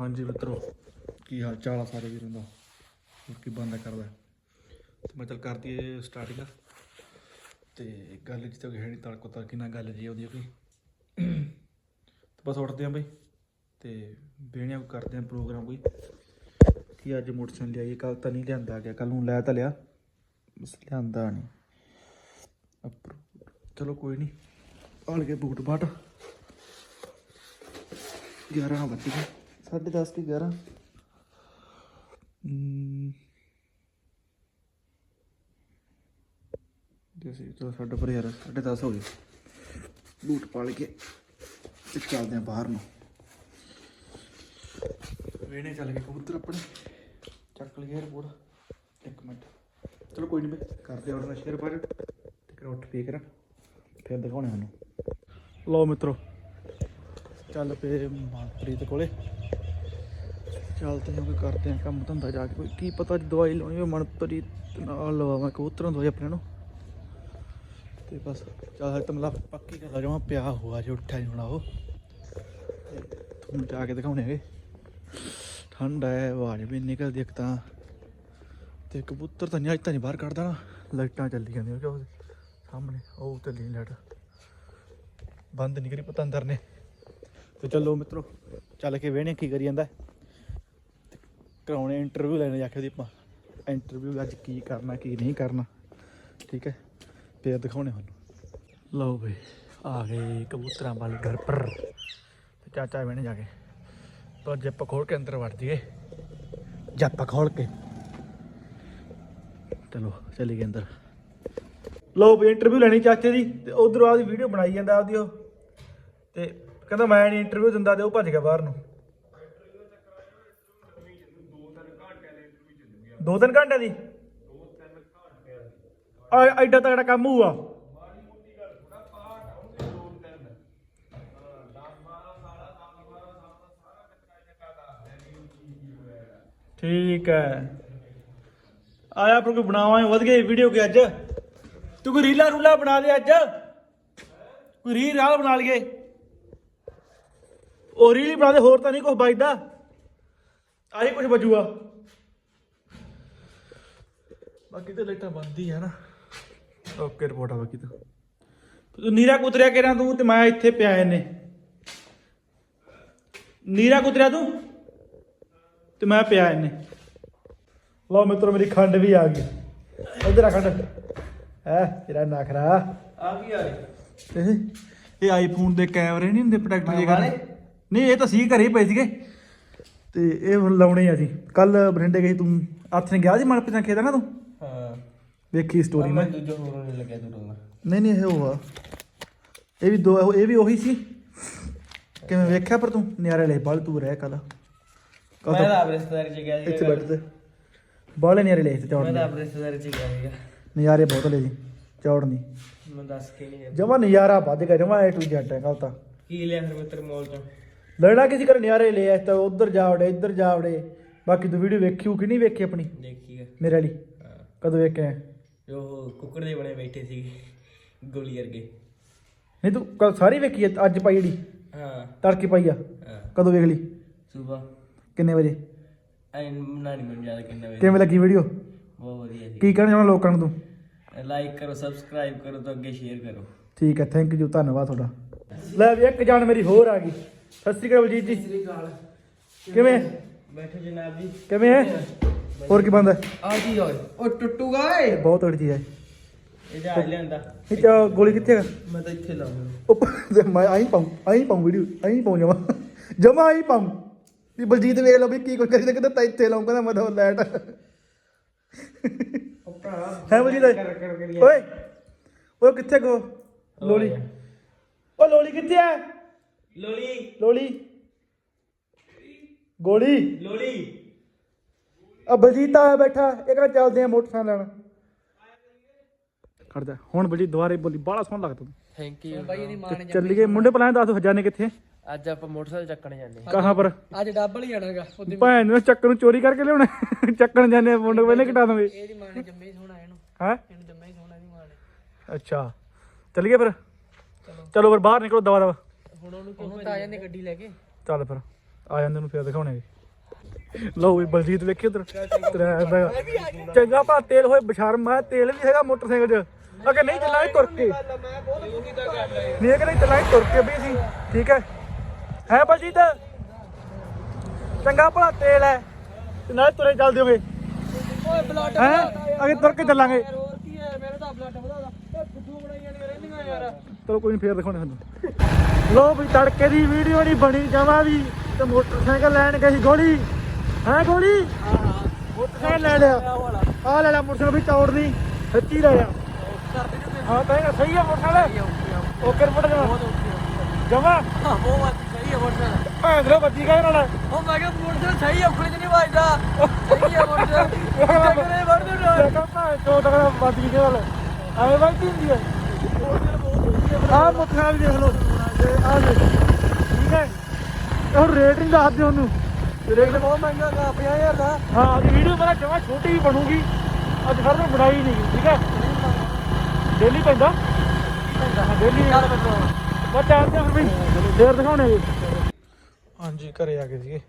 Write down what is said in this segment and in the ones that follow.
ਹਾਂਜੀ ਮਿੱਤਰੋ, ਕੀ ਹਾਲ ਚਾਲ ਆ ਸਾਰੇ ਵੀਰਾਂ ਦਾ? ਹੋਰ ਕੀ ਬੰਦਾ ਕਰਦਾ? ਤੇ ਮੈਂ ਚੱਲ ਕਰਦੀ ਏ ਸਟਾਰਟਿੰਗ ਤੇ ਗੱਲ ਜਿੱਤੇ ਹੈ ਨਹੀਂ ਤੜਕੋ ਤੜਕੀ ਨਾਲ ਗੱਲ ਜੀ ਉਹਦੀ ਕੋਈ। ਤੇ ਬਸ ਉੱਠਦੇ ਆਂ ਬਈ, ਤੇ ਬੇਣਿਆਂ ਕਰਦੇ ਆਂ ਪ੍ਰੋਗਰਾਮ ਕੋਈ। ਕਿ ਅੱਜ ਮੋਟਰਸਾਈਕਲ ਲਿਆਈਏ ਕੱਲ ਤਾਂ ਨਹੀਂ ਲਿਆਂਦਾ ਗਿਆ ਕੱਲ ਨੂੰ ਲੈ ਤਾਂ ਲਿਆ। ਬਸ ਲਿਆਂਦਾ ਨਹੀਂ। ਚਲੋ ਕੋਈ ਨਹੀਂ ਆਲ ਕੇ ਬੂਟ ਬਾਟ 11 ਵੱਜ ਗਏ। 10:30 ਕਿ 11 ਹਮ ਜੈਸੇ ਤਾਂ ਸਾਡਾ ਪਰ ਯਾਰ 10:30 ਹੋ ਗਏ। ਬੂਟ ਪਾਲ ਕੇ ਤੇ ਚੱਲਦੇ ਆ ਬਾਹਰ ਨੂੰ। ਵੇਣੇ ਚੱਲ ਗਏ ਕਬੂਤਰ ਆਪਣੇ। ਚੱਕ ਲਈਏ ਰਿਪੋਰਟ ਇੱਕ ਮਿੰਟ। ਚਲੋ ਕੋਈ ਨਹੀਂ ਬਈ, ਕਰਦੇ ਆਰਡਰ ਸ਼ੇਅਰ ਪਰ ਤੇ ਕਰ ਉੱਠ ਪੀ ਕਰਾਂ ਫਿਰ ਦਿਖਾਉਣੇ ਸਾਨੂੰ ਲਓ ਮਿੱਤਰੋ, ਚੱਲ ਪਏ ਮਨਪ੍ਰੀਤ ਕੋਲੇ। ਚੱਲਦੇ ਹਾਂ ਕੋਈ ਕਰਦੇ ਹਾਂ ਕੰਮ ਧੰਦਾ ਜਾ ਕੇ ਕੋਈ, ਕੀ ਪਤਾ ਅੱਜ ਦਵਾਈ ਲਾਉਣੀ ਹੋਵੇ ਨਾਲ ਲਵਾਵਾਂ, ਕਬੂਤਰਾਂ ਦਵਾਈ ਆਪਣੇ ਨੂੰ। ਤੇ ਬਸ, ਚੱਲ ਤਾਂ ਪੱਕੀ ਗੱਲ ਜਮਾ ਪਿਆ ਹੋਆ ਜੇ ਉੱਠਿਆ ਨਹੀਂ ਹੋਣਾ ਉਹ। ਤੁਹਾਨੂੰ ਜਾ ਕੇ ਦਿਖਾਉਣੇ ਹੈਗੇ। ਠੰਡ ਹੈ ਆਵਾਜ਼ ਵੀ ਨਿਕਲਦੀ ਇੱਕ ਤਾਂ। ਤੇ ਕਬੂਤਰ ਤਾਂ ਨਹੀਂ ਅੱਜ ਤਾਂ ਨਹੀਂ ਬਾਹਰ ਕੱਢਦਾ ਨਾ। ਲਾਈਟਾਂ ਚੱਲੀ ਜਾਂਦੀਆਂ ਕਿਉਂ ਸਾਹਮਣੇ, ਉਹ ਚੱਲੀ ਲਾਈਟ। ਬੰਦ ਨਹੀਂ ਕਰੀ ਪਤਾ ਅੰਦਰ ਨੇ। ਤੇ ਚਲੋ ਮਿੱਤਰੋ, ਚੱਲ ਕੇ ਵੇਹਣੇ ਕੀ ਕਰੀ ਜਾਂਦਾ। ਕਰਾਉਣੇ ਇੰਟਰਵਿਊ ਲੈਣੇ ਜਾ ਕੇ ਉਹਦੀ ਆਪਾਂ। ਇੰਟਰਵਿਊ ਅੱਜ ਕੀ ਕਰਨਾ, ਕੀ ਨਹੀਂ ਕਰਨਾ। ਠੀਕ ਹੈ? ਫੇਰ ਦਿਖਾਉਣੇ ਤੁਹਾਨੂੰ ਲਓ ਬਈ, ਆ ਗਏ ਕਬੂਤਰਾਂ ਵਾਲੇ ਘਰ ਪਰ। ਤੇ ਚਾਚਾ ਵੇਹਣੇ ਜਾ ਕੇ। ਤਾਂ ਜੱਪ ਖੋਲ ਕੇ ਅੰਦਰ ਵੜ ਜੀਏ ਜੱਪ ਖੋਲ ਕੇ। ਚਲੋ, ਚਲੀ ਗਏ ਅੰਦਰ। ਲਓ ਵੀ ਇੰਟਰਵਿਊ ਲੈਣੀ ਚਾਚੇ ਦੀ। ਤੇ ਉਧਰੋਂ ਆਦੀ ਵੀਡੀਓ ਬਣਾਈ ਜਾਂਦਾ ਆਪਦੀ ਉਹ। ਤੇ ਕਹਿੰਦਾ ਮੈਂ ਨਹੀਂ ਇੰਟਰਵਿਊ ਦਿੰਦਾ ਤੇ ਉਹ ਭੱਜ ਗਿਆ ਬਾਹਰ ਨੂੰ। ਦੋ ਤਿੰਨ ਘੰਟੇ ਦੀ? ਆ, ਐਡਾ ਤਗੜਾ ਕੰਮ ਹੋਊਗਾ। ਠੀਕ ਹੈ। ਆਇਆ ਪਰ ਕੋਈ ਬਣਾਵਾਂਗੇ, ਵਧ ਗਈ ਵੀਡੀਓ ਕੇ ਅੱਜ? ਤੂੰ ਕੋਈ ਰੀਲਾ ਰੂਲਾ ਬਣਾ ਦੇ ਅੱਜ? ਕੋਈ ਰੀਲ ਰਾਲ ਬਣਾ ਲਈਏ? ਉਹ ਰੀਲ ਬਣਾ ਦੇ, ਹੋਰ ਤਾਂ ਨਹੀਂ ਕੁਝ ਬਚਦਾ ਆਹੀ ਕੁਝ ਬਚੂਗਾ ਬਾਕੀ ਤਾਂ ਲਾਈਟਾਂ ਬੰਦੀ ਹੈ ਨਾ। ਓਕੇ ਰਿਪੋਰਟ ਆ ਬਾਕੀ ਤਾਂ। ਤੂੰ ਨੀਰਾ ਕੁਤਰਿਆ ਕਿਰਾਂ ਤੂੰ? ਤੇ ਮੈਂ ਇੱਥੇ ਪਿਆ ਇਹਨੇ। ਨੀਰਾ ਕੁਤਰਿਆ ਤੂੰ? ਤੇ ਮੈਂ ਪਿਆ ਇਹਨੇ। ਲਓ ਮਿੱਤਰੋ ਮੇਰੀ ਖੰਡ ਵੀ ਆ ਗਈ। ਇਧਰ ਆ ਖੰਡ। ਹੈ ਤੇਰਾ ਨਖਰਾ। ਆ ਕੀ ਆ ਇਹ ਇਹ ਆਈਫੋਨ ਦੇ ਕੈਮਰੇ ਨਹੀਂ ਹੁੰਦੇ ਪ੍ਰੋਟੈਕਟਰ ਜੇ ਵਾਲੇ? ਨਹੀਂ ਇਹ ਤਾਂ ਸੀ ਘਰੇ ਹੀ ਪਏ ਸੀਗੇ। ਤੇ ਇਹ ਹੁਣ ਲਾਉਣੇ ਆ ਜੀ ਕੱਲ ਬਰਿੰਡੇ ਗਈ ਤੂੰ। ਹੱਥ ਨੇ ਗਿਆ ਸੀ ਮਨਪ੍ਰੀਤ ਨਾਲ ਨਾ ਤੂੰ? ਹਾਂ। ਵੇਖੀ ਸਟੋਰੀ ਮੈਂ। ਮੈਂ ਦੂਜਾ ਹੋਰ ਨਹੀਂ ਲੱਗਿਆ ਤੂੰ ਡੋਂਗਾ ਨਹੀਂ ਨਹੀਂ ਇਹ ਉਹ ਆ। ਇਹ ਵੀ ਦੋ ਇਹ ਵੀ ਉਹੀ ਸੀ। ਕਿਵੇਂ ਵੇਖਿਆ ਪਰ ਤੂੰ? ਨਿਆਰੇ ਲੈ ਬਲ ਤੂੰ ਰਹਿ ਕੱਲ ਮੈਂ ਤਾਂ ਤਾਂ ਆਪ ਰਿਸ਼ਤੇਦਾਰੀ ਚ ਗਿਆ ਸੀ ਇੱਥੇ ਬੈਠ ਤੇ ਬਾਲੇ ਨਿਆਰੇ ਲੈ ਤੇ ਮੈਂ ਤਾਂ ਨਹੀਂ ਆਪ ਰਿਸ਼ਤੇਦਾਰੀ ਚ ਗਿਆ ਸੀਗਾ। ਨਜ਼ਾਰੇ ਬਹੁਤ ਲੈ ਜੀ ਚੌੜ ਨਹੀਂ। ਮੈਂ ਦੱਸ ਕੇ ਨਹੀਂ ਗਿਆ। ਜਮਾ ਨਜ਼ਾਰਾ ਵੱਜ ਗਿਆ ਜਮਾ ਏ ਟੂ ਜੈਟ ਹੈ ਕੱਲ ਤਾਂ। ਕੀ ਲਿਆ ਫਿਰ ਮਿੱਤਰ ਮੋਲ ਚੋਂ ਲੜਨਾ ਕਿਸੇ ਕਰ ਨਿਆਰੇ ਲੈ ਆਇਆ ਤਾਂ ਉਧਰ ਜਾ ਵੜੇ ਇੱਧਰ ਜਾ ਵੜੇ। ਬਾਕੀ ਤੂੰ ਵੀਡੀਓ ਵੇਖੀ ਹੋ ਕਿ ਨਹੀਂ ਵੇਖੀ ਆਪਣੀ? ਦੇਖੀਗਾ ਮੇਰੇ ਵਾਲੀ। ਕਦੋਂ ਵੇਖਿਆ ਉਹ ਕੁੱਕੜ ਦੇ ਬਣੇ ਬੈਠੇ ਸੀਗੇ ਗੋਲੀ ਵਰਗੇ। ਨਹੀਂ ਤੂੰ ਕੱਲ ਸਾਰੀ ਵੇਖੀ ਹੈ ਅੱਜ ਪਾਈ ਜਿਹੜੀ? ਹਾਂ। ਤੜਕੇ ਪਾਈ ਆ? ਹਾਂ। ਕਦੋਂ ਵੇਖ ਲਈ? ਸਵੇਰ ਕਿੰਨੇ ਵਜੇ? ਐ ਨਾ ਨਹੀਂ ਮੈਨੂੰ ਯਾਦ ਕਿੰਨਾ ਵੇ ਕਿਵੇਂ ਲੱਗੀ ਵੀਡੀਓ ਬਹੁਤ ਵਧੀਆ ਸੀ ਕੀ ਕਹਿਣਾ ਚਾਹੁੰਦਾ ਲੋਕਾਂ ਨੂੰ ਤੂੰ? ਲਾਈਕ ਕਰੋ ਸਬਸਕ੍ਰਾਈਬ ਕਰੋ ਤੇ ਅੱਗੇ ਸ਼ੇਅਰ ਕਰੋ। ਠੀਕ ਹੈ ਥੈਂਕ ਯੂ ਧੰਨਵਾਦ ਤੁਹਾਡਾ। ਲੈ ਵੀ ਇੱਕ ਜਾਨ ਮੇਰੀ ਹੋਰ ਆ ਗਈ। ਸਤਿ ਸ਼੍ਰੀ ਅਕਾਲ ਬਲਜੀਤ ਜੀ। ਕਿਵੇਂ? ਬੈਠੋ ਜਨਾਬ ਜੀ। ਕਿਵੇਂ ਹੈ ਹੋਰ ਕੀ ਬੰਦਾ ਆ ਕੀ ਹੋਏ ਉਹ ਟੁੱਟੂਗਾ ਏ ਬਹੁਤ ਤਗੜੀ ਚੀਜ਼ ਹੈ ਇਹ ਜਾ ਲਿਆਂਦਾ। ਇਹ ਚ ਗੋਲੀ ਕਿੱਥੇ ਹੈ ਮੈਂ ਤਾਂ ਇੱਥੇ ਲਾਉਂਗਾ ਉੱਪਰ ਮੈਂ ਆਈ ਪਾਉਂ ਆਈ ਪਾਉਂ ਵੀਡੀਓ ਆਈ ਪਾਉਂ ਜਮਾ। ਜਮਾ ਆਈ ਪਾਉਂ। ਵੀ ਬਲਜੀਤ ਵੇਖ ਲਓ ਵੀ ਕੀ ਕੁਝ ਕਰੀ ਤੇ ਕਿਤੇ ਇੱਥੇ ਲਾਉਂ ਕਹਿੰਦਾ ਮੈਂ ਤਾਂ ਲਾਈਟ ਹੈ ਬਲਜੀਤ? ਓਏ ਓਏ ਕਿੱਥੇ ਗੋ? ਲੋਲੀ। ਓ ਲੋਲੀ ਕਿੱਥੇ ਹੈ ਲੋਲੀ। ਲੋਲੀ। ਗੋਲੀ। ਲੋਲੀ। ਆ ਬਲਜੀਤ ਆ ਬੈਠਾ ਇਹ ਕਹਿੰਦਾ ਚੱਲਦੇ ਆ ਮੋਟਰਸਾਈਕਲ ਲੈਣ। ਖੜਦਾ ਹੁਣ ਬਲਜੀਤ ਦੁਬਾਰੇ ਬੋਲੀ ਬਾਹਲਾ ਸੋਹਣਾ ਲੱਗਦਾ ਤੂੰ। ਥੈਂਕ ਯੂ ਬਾਈ ਇਹਦੀ ਮਾਂ ਨੇ ਤੇ ਚੱਲੀਏ ਮੁੰਡੇ ਪਲਾਨ ਦੱਸ ਹਜਾਨੇ ਕਿੱਥੇ? ਅੱਜ ਆਪਾਂ ਮੋਟਰਸਾਈਕਲ ਚੱਕਣ ਜਾਂਦੇ ਹਾਂ। ਕਹਾਂ ਪਰ? ਅੱਜ ਡੱਬਲ ਹੀ ਜਾਣਾਗਾ ਉਹਦੀ ਭੈਣ ਨੂੰ ਚੱਕਰ ਨੂੰ ਚੋਰੀ ਕਰਕੇ ਲਿਆਉਣਾ। ਚੱਕਣ ਜਾਂਦੇ ਆ ਮੁੰਡੇ ਪਹਿਲੇ ਘਟਾ ਦਵੇਂ ਇਹਦੀ ਮਾਂ ਨੇ ਜੰਮੇ ਹੀ ਸੋਹਣਾ ਇਹਨੂੰ। ਹੈ? ਇਹਨੂੰ ਜੰਮੇ ਹੀ ਸੋਹਣਾ ਇਹਦੀ ਮਾਂ ਨੇ। ਅੱਛਾ। ਚੱਲੀਏ ਫਿਰ? ਚਲੋ ਫਿਰ ਬਾਹਰ ਨਿਕਲੋ ਦਵਾ ਦਵਾ ਹੁਣ ਉਹਨੂੰ ਕਿਉਂ ਤਾਂ ਆ ਜਾਂਦੇ ਗੱਡੀ ਲੈ ਕੇ। ਚੱਲ ਫਿਰ ਆ ਜਾਂਦੇ ਨੂੰ ਫੇਰ ਦਿਖਾਉਣੇ। ਲਓ ਵੀ ਬਲਜੀਤ ਵੇਖੀ ਉਧਰ। ਚੰਗਾ ਭਾ ਤੇਲ ਹੋਏ ਬਸ਼ਰਮ ਮੈਂ ਤੇਲ ਵੀ ਹੈਗਾ ਮੋਟਰਸਾਈਕਲ 'ਚ। ਅਗੇ ਨਹੀਂ ਚੱਲਾਂਗੇ ਤੁਰ ਕੇ। ਨਹੀਂ ਅਗੇ ਨਹੀਂ ਚੱਲਾਂਗੇ ਤੁਰ ਕੇ ਵੀ ਸੀ ਠੀਕ ਹੈ? ਹੈ ਬਲਜੀਤ? ਚੰਗਾ ਭਲਾ ਤੇਲ ਹੈ। ਤੇ ਨਾਲੇ ਤੁਰੇ ਚੱਲਦੇ ਹੋਗੇ ਓਏ ਬਲੱਡ ਹੈ? ਅਗੇ ਤੁਰ ਕੇ ਚੱਲਾਂਗੇ। ਹੋਰ ਕੀ ਹੈ? ਮੇਰੇ ਤਾਂ ਬਲੱਡ ਵਧਾਦਾ ਇਹ ਫੁੱਟੂ ਬਣਾਈਆਂ ਨੇ ਰਹਿੰਦੀਆਂ ਯਾਰ। ਚਲੋ ਕੋਈ ਨਹੀਂ ਫੇਰ ਦਿਖਾਉਣੇ ਤੁਹਾਨੂੰ। ਲੋ ਵੀ ਤੜਕੇ ਦੀ ਵੀਡੀਓ ਨਹੀਂ ਬਣੀ ਜਮਾ ਵੀ। ਤੇ ਮੋਟਰਸਾਈਕਲ ਲੈਣ ਗਈ ਗੋਲੀ। ਹੈ ਗੋਲੀ? ਹਾਂ ਲੈ ਲੈ ਮੋਟਰਸਾਈਕਲ ਵੀ ਚੌੜ ਦੀ ਸੱਚੀ ਲੈ ਲਿਆ ਹਾਂ ਤਾਂ ਇਹ ਸਹੀ ਆ ਮੋਟਰਸਾਈਕਲ? ਓਕੇ ਰਿਪੋਰਟ ਜਮਾ? ਜਮਾ ਭੈਣ ਦੇ ਵੱਜੀ ਗਏ ਨਾਲ। ਦੇਖਾ ਭੈਣ ਚੋਂ ਤਕੜਾ ਵੱਜ ਗਈ ਨਾਲ। ਐਵੇਂ ਬਾਈ ਹੁੰਦੀ ਹੈ ਆ ਮੋਟਰਸਾਈਕਲ ਦੇਖ ਲਓ। ਤੇ ਦੇਖ ਠੀਕ ਹੈ। ਉਹ ਰੇਟ ਦੱਸ ਦਿਓ ਉਹਨੂੰ। ਰੇਟ ਬਹੁਤ ਮਹਿੰਗਾ ਗਾ 50000 ਦਾ। ਹਾਂ ਅੱਜ ਵੀਡੀਓ ਮੇਰਾ ਜਮਾ ਛੋਟੀ ਹੀ ਬਣੂਗੀ। ਅੱਜ ਫਿਰ ਮੈਂ ਬਣਾਈ ਨਹੀਂ ਗਈ, ਠੀਕ ਹੈ? ਡੇਲੀ ਪੈਂਦਾ? ਪੈਂਦਾ। ਡੇਲੀ। ਬਸ ਚਾਰ ਤੇ ਫਿਰ ਵੀ ਫੇਰ ਦਿਖਾਉਣੇ ਜੀ। ਹਾਂਜੀ ਘਰੇ ਆ ਗਏ ਸੀਗੇ।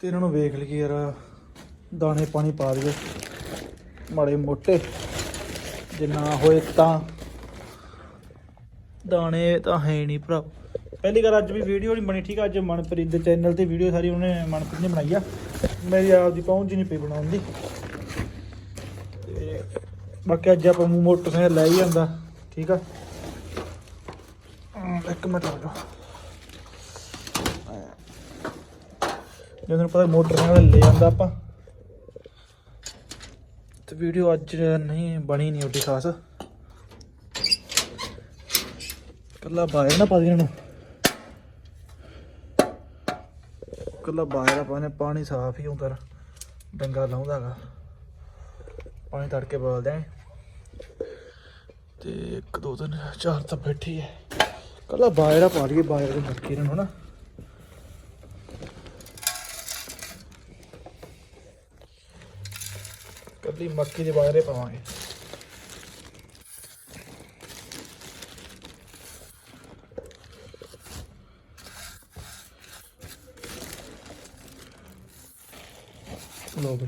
ਤੇ ਇਹਨਾਂ ਨੂੰ ਵੇਖ ਲਈਏ ਯਾਰ ਦਾਣੇ ਪਾਣੀ ਪਾ ਦਈਏ। ਮਾੜੇ ਮੋਟੇ ਜੇ ਨਾ ਹੋਏ ਤਾਂ। ਦਾਣੇ ਤਾਂ ਹੈ ਨਹੀਂ ਭਰਾ। ਪਹਿਲੀ ਗੱਲ ਅੱਜ ਵੀ ਵੀਡੀਓ ਨਹੀਂ ਬਣੀ, ਠੀਕ ਆ? ਅੱਜ ਮਨਪ੍ਰੀਤ ਦੇ ਚੈਨਲ ਤੇ ਵੀਡੀਓ ਸਾਰੀ ਉਹਨੇ, ਮਨਪ੍ਰੀਤ ਨੇ ਬਣਾਈ ਆ। ਮੇਰੀ ਆਪ ਦੀ ਪਹੁੰਚ ਹੀ ਨਹੀਂ ਪਈ ਬਣਾਉਣ ਦੀ। ਤੇ ਬਾਕੀ ਅੱਜ ਆਪਾਂ ਨੂੰ ਮੋਟਰਸਾਈਕਲ ਲੈ ਹੀ ਜਾਂਦਾ ਠੀਕ ਆ? ਇੱਕ ਮਿੰਟ ਰੁਕ ਜਦੋਂ ਤੁਹਾਨੂੰ ਪਤਾ ਮੋਟਰਸਾਈਕਲ ਲੈ ਜਾਂਦਾ ਆਪਾਂ, ਤੇ ਵੀਡੀਓ ਅੱਜ ਨਹੀਂ, ਬਣੀ ਨਹੀਂ ਓਡੀ ਖਾਸ। ਕੱਲਾ ਬਾਹਰ ਨਾ ਪਾ ਦੇ ਇਹਨਾਂ। ਨੂੰ ਕੱਲਾ ਬਾਹਰ ਆ ਪਾਣੇ ਪਾਣੀ ਸਾਫ਼ ਹੀ ਹੁੰਦਾ ਡੰਗਾ ਲਾਉਂਦਾ ਹੈਗਾ ਪਾਣੀ ਤੜਕੇ ਬੋਲਦੇ ਆਂ ਤੇ ਇੱਕ, ਦੋ, ਤਿੰਨ, ਚਾਰ ਤਾਂ ਬੈਠੀ ਹੈ ਕੱਲਾ ਬਾਹਰ ਪਾ ਲਈਏ ਬਾਹਰ ਦੇ ਮੱਕੀ ਇਹਨਾਂ ਨੂੰ ਨਾ ਕੱਲੀ ਮੱਕੀ ਦੇ ਬਾਹਰੇ ਪਾਵਾਂਗੇ। ਲੋ ਬਈ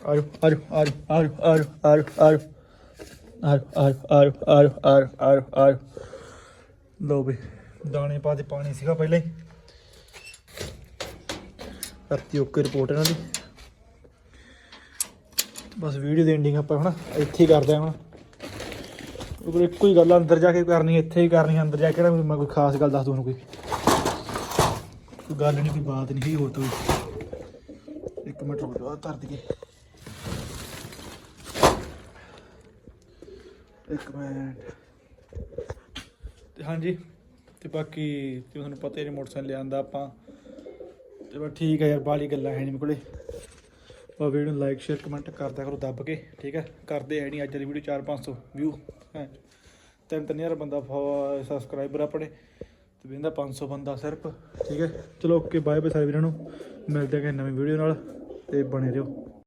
ਆਜੋ ਆਜੋ ਆਜੋ ਆਜੋ ਆਜੋ ਆਜੋ ਆਜੋ ਆਜੋ ਆਜੋ ਆਜੋ ਆਜੋ ਆਜੋ ਆਜੋ ਲੋ ਬਈ ਦਾਣੇ ਪਾ ਦੇ ਪਾਣੀ ਸੀਗਾ ਪਹਿਲਾਂ ਹੀ ਕਰਤੀ ਓਕੇ ਰਿਪੋਰਟ ਇਹਨਾਂ ਦੀ ਬਸ ਵੀਡੀਓ ਦੀ ਐਂਡਿੰਗ ਆਪਾਂ ਹੁਣ ਇੱਥੇ ਹੀ ਕਰਦੇ ਹਾਂ ਹੁਣ ਉਹ ਇੱਕੋ ਹੀ ਗੱਲ ਅੰਦਰ ਜਾ ਕੇ ਕਰਨੀ ਇੱਥੇ ਹੀ ਕਰਨੀ ਅੰਦਰ ਜਾ ਕੇ ਨਾ ਮੈਂ ਕੋਈ ਖਾਸ ਗੱਲ ਦੱਸ ਦੂੰ ਉਹਨੂੰ ਕੋਈ ਕੋਈ ਗੱਲ ਨਹੀਂ ਕੋਈ ਬਾਤ ਨਹੀਂ ਹੋਰ ਤਾਂ ਕੋਈ। ਇੱਕ ਮਿੰਟ ਰੁਕ ਜਾਓ, ਧਰ ਦਈਏ। ਇੱਕ ਮਿੰਟ। ਤੇ ਹਾਂਜੀ, ਤੇ ਬਾਕੀ ਤੇ ਤੁਹਾਨੂੰ ਪਤਾ ਹੀ ਨਹੀਂ ਮੋਟਰਸਾਈਕਲ ਲਿਆਂਦਾ ਆਪਾਂ। ਤੇ ਬਸ ਠੀਕ ਹੈ ਯਾਰ ਬਾਲੀ ਗੱਲਾਂ ਹੈ ਨਹੀਂ ਮੇਰੇ ਕੋਲੇ। ਆ ਵੀਡੀਓ ਨੂੰ ਲਾਈਕ ਸ਼ੇਅਰ ਕਮੈਂਟ ਕਰਦਾ ਕਰੋ ਦੱਬ ਕੇ, ਠੀਕ ਹੈ ਕਰਦੇ ਹੈ ਨਹੀਂ ਅੱਜ ਦੀ ਵੀਡੀਓ 4-500 ਵਿਊ ਹੈ? ਤਿੰਨ ਤਿੰਨ ਹਜ਼ਾਰ ਬੰਦਾ ਸਬਸਕ੍ਰਾਈਬਰ ਆਪਣੇ। ਤੇ ਕਹਿੰਦਾ 500 ਬੰਦਾ ਸਿਰਫ, ਠੀਕ ਹੈ ਚਲੋ ਓਕੇ ਬਾਏ ਬਾਏ ਸਾਰੇ ਵੀਰਾਂ ਨੂੰ। ਮਿਲਦੇ ਹਾਂ ਨਵੀਂ ਵੀਡੀਓ ਨਾਲ। ਤੇ ਬਣੇ ਰਹੋ